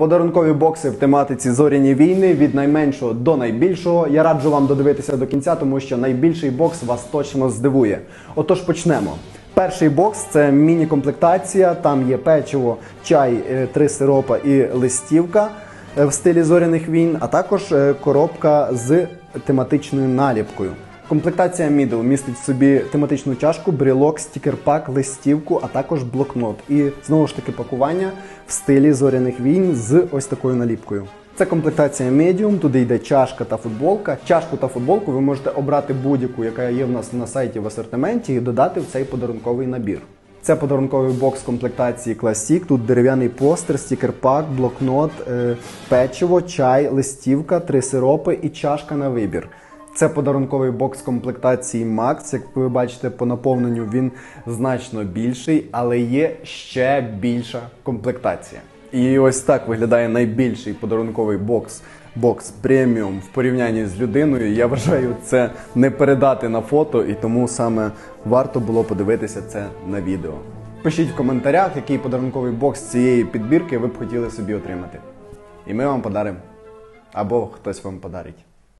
Подарункові бокси в тематиці зоряні війни від найменшого до найбільшого. Я раджу вам додивитися до кінця, тому що найбільший бокс вас точно здивує. Отож почнемо. Перший бокс це міні-комплектація. Там є печиво, чай, е, три сиропа і листівка е, в стилі зоряних війн, а також е, коробка з тематичною наліпкою. Комплектація Middle містить в собі тематичну чашку, брелок, стікер-пак, листівку, а також блокнот. І знову ж таки пакування в стилі зоряних війн з ось такою наліпкою. Це комплектація Medium, туди йде чашка та футболка. Чашку та футболку ви можете обрати будь-яку, яка є в нас на сайті в асортименті, і додати в цей подарунковий набір. Це подарунковий бокс комплектації Classic. Тут дерев'яний постер, стікер-пак, блокнот, е, печиво, чай, листівка, три сиропи і чашка на вибір. Це подарунковий бокс комплектації Max. Як ви бачите, по наповненню він значно більший, але є ще більша комплектація. І ось так виглядає найбільший подарунковий бокс. Бокс преміум в порівнянні з людиною. Я вважаю, це не передати на фото, і тому саме варто було подивитися це на відео. Пишіть в коментарях, який подарунковий бокс цієї підбірки ви б хотіли собі отримати. І ми вам подаримо. Або хтось вам подарить.